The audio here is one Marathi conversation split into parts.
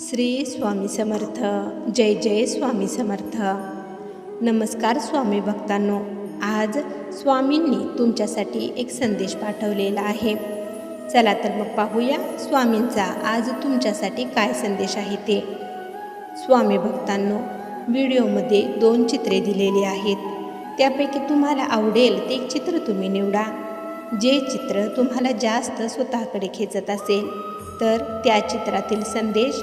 श्री स्वामी समर्थ. जय जय स्वामी समर्थ. नमस्कार स्वामी भक्तांनो आज स्वामींनी तुमच्यासाठी एक संदेश पाठवलेला आहे. चला तर मग पाहूया स्वामींचा आज तुमच्यासाठी काय संदेश आहे ते. स्वामी भक्तांनो व्हिडिओमध्ये दोन चित्रे दिलेली आहेत. त्यापैकी तुम्हाला आवडेल ते एक चित्र तुम्ही निवडा. जे चित्र तुम्हाला जास्त स्वतःकडे खेचत असेल तर त्या चित्रातील संदेश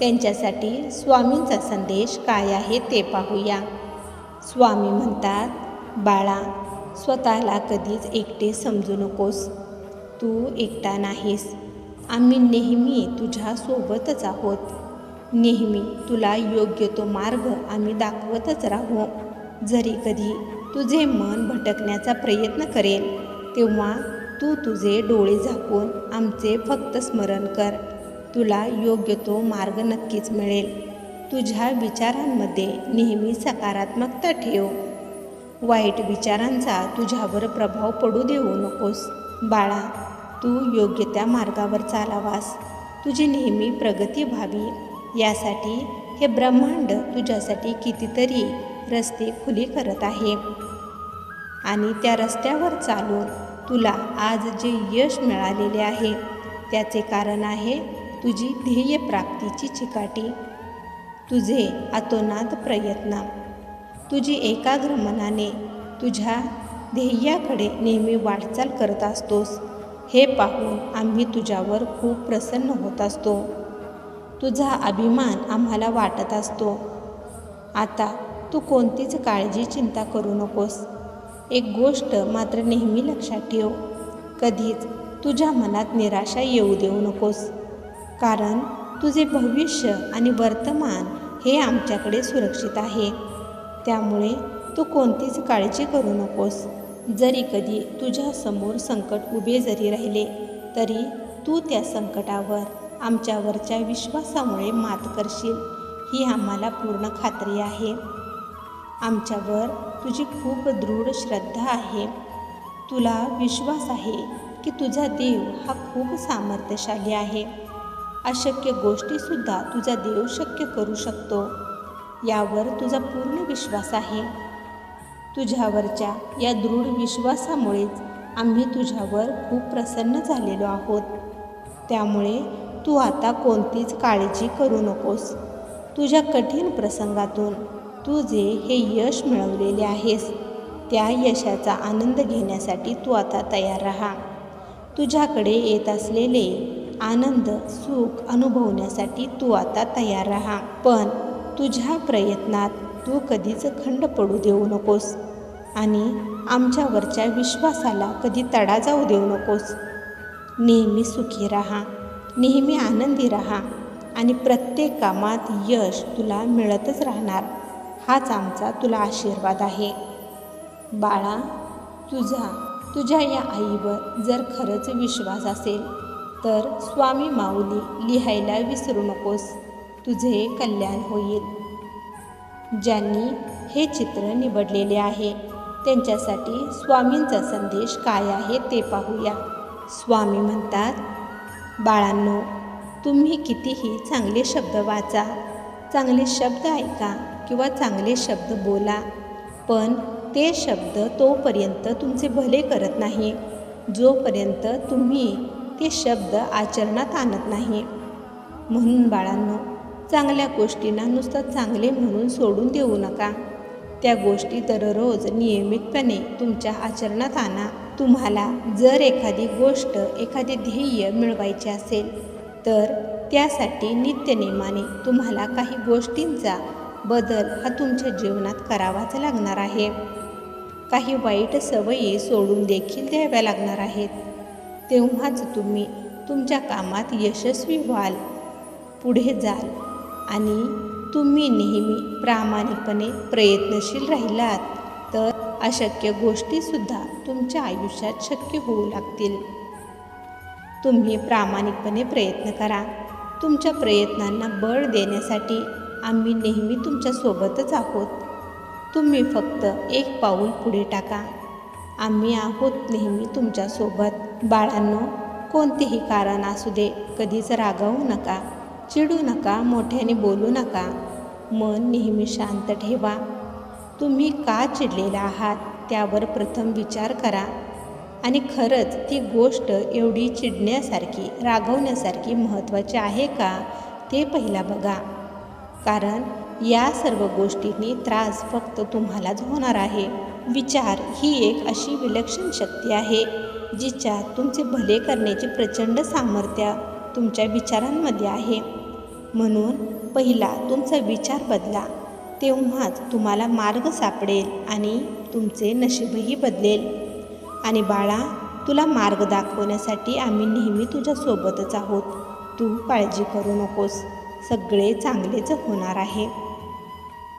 त्यांच्यासाठी स्वामींचा संदेश काय आहे ते पाहूया. स्वामी म्हणतात बाळा स्वतःला कधीच एकटे समजू नकोस. तू एकटा नाहीस. आम्ही नेहमी तुझ्यासोबतच आहोत. नेहमी तुला योग्य तो मार्ग आम्ही दाखवतच राहू. जरी कधी तुझे मन भटकण्याचा प्रयत्न करेल तेव्हा तू तुझे डोळे झाकून आमचे फक्त स्मरण कर. तुला योग्य तो मार्ग नक्कीच मिळेल. तुझ्या विचारांमध्ये नेहमी सकारात्मकता ठेव. वाईट विचारांचा तुझ्यावर प्रभाव पडू देऊ नकोस. बाळा तू योग्य त्या मार्गावर चालावास. तुझी नेहमी प्रगती व्हावी. यासाठी हे ब्रह्मांड तुझ्यासाठी कितीतरी रस्ते खुली करत आहे. आणि त्या रस्त्यावर चालून तुला आज जे यश मिळालेले आहे त्याचे कारण आहे तुझी ध्येय प्राप्तीची चिकाटी. तुझे अतोनात प्रयत्न. तुझी एकाग्र मनाने तुझ्या ध्येयाकडे नेहमी वाटचाल करत असतोस. हे पाहून आम्ही तुझ्यावर खूप प्रसन्न होत असतो. तुझा अभिमान आम्हाला वाटत असतो. आता तू कोणतीच काळजी चिंता करू नकोस. एक गोष्ट मात्र नेहमी लक्षात ठेव. कधीच तुझ्या मनात निराशा येऊ देऊ नकोस. कारण तुझे भविष्य आणि वर्तमान हे आमच्याकडे सुरक्षित आहे. त्यामुळे तू कोणतीच काळजी करू नकोस. जरी कधी तुझ्यासमोर संकट उभे जरी राहिले तरी तू त्या संकटावर आमच्यावरच्या विश्वासामुळे मात करशील ही आम्हाला पूर्ण खात्री आहे. आमच्यावर तुझी खूप दृढ श्रद्धा आहे. तुला विश्वास आहे की तुझा देव हा खूप सामर्थ्यशाली आहे. अशक्य गोष्टीसुद्धा तुझा देव शक्य करू शकतो. यावर तुझा पूर्ण विश्वास आहे. तुझ्यावरच्या या दृढ विश्वासामुळेच आम्ही तुझ्यावर खूप प्रसन्न झालेलो आहोत. त्यामुळे तू आता कोणतीच काळजी करू नकोस. तुझ्या कठीण प्रसंगातून तू जे हे यश मिळवलेले आहेस त्या यशाचा आनंद घेण्यासाठी तू आता तयार राहा. तुझ्याकडे येत असलेले आनंद सुख अनुभवण्यासाठी तू आता तयार राहा. पण तुझ्या प्रयत्नात तू कधीच खंड पडू देऊ नकोस आणि आमच्यावरच्या विश्वासाला कधी तडा जाऊ देऊ नकोस. नेहमी सुखी राहा नेहमी आनंदी राहा आणि प्रत्येक कामात यश तुला मिळतच राहणार. हाच आमचा तुला आशीर्वाद आहे. बाळा तुझा तुझ्या या आईवर जर खरंच विश्वास असेल तर स्वामी माऊली लिहायला विसरू नकोस. तुझे कल्याण होईल. ज्यांनी हे चित्र निवडलेले आहे त्यांच्यासाठी स्वामींचा संदेश काय आहे ते पाहूया. स्वामी म्हणतात बाळांनो तुम्ही कितीही चांगले शब्द वाचा चांगले शब्द ऐका किंवा चांगले शब्द बोला पण ते शब्द तोपर्यंत तुमचे भले करत नाही. जोपर्यंत तुम्ही ते शब्द आचरणात आणत नाही. म्हणून बाळांनो चांगल्या गोष्टींना नुसतं चांगले म्हणून सोडून देऊ नका. त्या गोष्टी दररोज नियमितपणे तुमच्या आचरणात आणा. तुम्हाला जर एखादी गोष्ट एखादे ध्येय मिळवायचे असेल तर त्यासाठी नित्यनेमाने तुम्हाला काही गोष्टींचा बदल हा तुमच्या जीवनात करावाच लागणार आहे. काही वाईट सवयी सोडून देखील द्याव्या लागणार आहेत. तेव्हाच तुम्ही तुमच्या कामात यशस्वी व्हाल. पुढे जाल आणि तुम्ही नेहमी प्रामाणिकपणे प्रयत्नशील राहिलात तर अशक्य गोष्टीसुद्धा तुमच्या आयुष्यात शक्य होऊ लागतील. तुम्ही प्रामाणिकपणे प्रयत्न करा. तुमच्या प्रयत्नांना बळ देण्यासाठी आम्ही नेहमी तुमच्यासोबतच आहोत. तुम्ही फक्त एक पाऊल पुढे टाका. आम्ही आहोत नेहमी तुमच्यासोबत. बाळांनो कोणतेही कारण असू दे कधीच रागावू नका चिडू नका मोठ्याने बोलू नका. मन नेहमी शांत ठेवा. तुम्ही का चिडलेला आहात त्यावर प्रथम विचार करा. आणि खरंच ती गोष्ट एवढी चिडण्यासारखी रागवण्यासारखी महत्त्वाची आहे का ते पहिला बघा. कारण या सर्व गोष्टींनी त्रास फक्त तुम्हालाच होणार आहे. विचार ही एक अशी विलक्षण शक्ती आहे जिच्यात तुमचे भले करण्याचे प्रचंड सामर्थ्य तुमच्या विचारांमध्ये आहे. म्हणून पहिला तुमचा विचार बदला तेव्हाच तुम्हाला मार्ग सापडेल आणि तुमचे नशीबही बदलेल. आणि बाळा तुला मार्ग दाखवण्यासाठी आम्ही नेहमी तुझ्यासोबतच आहोत. तू काळजी करू नकोस. सगळे चांगलेच होणार आहे.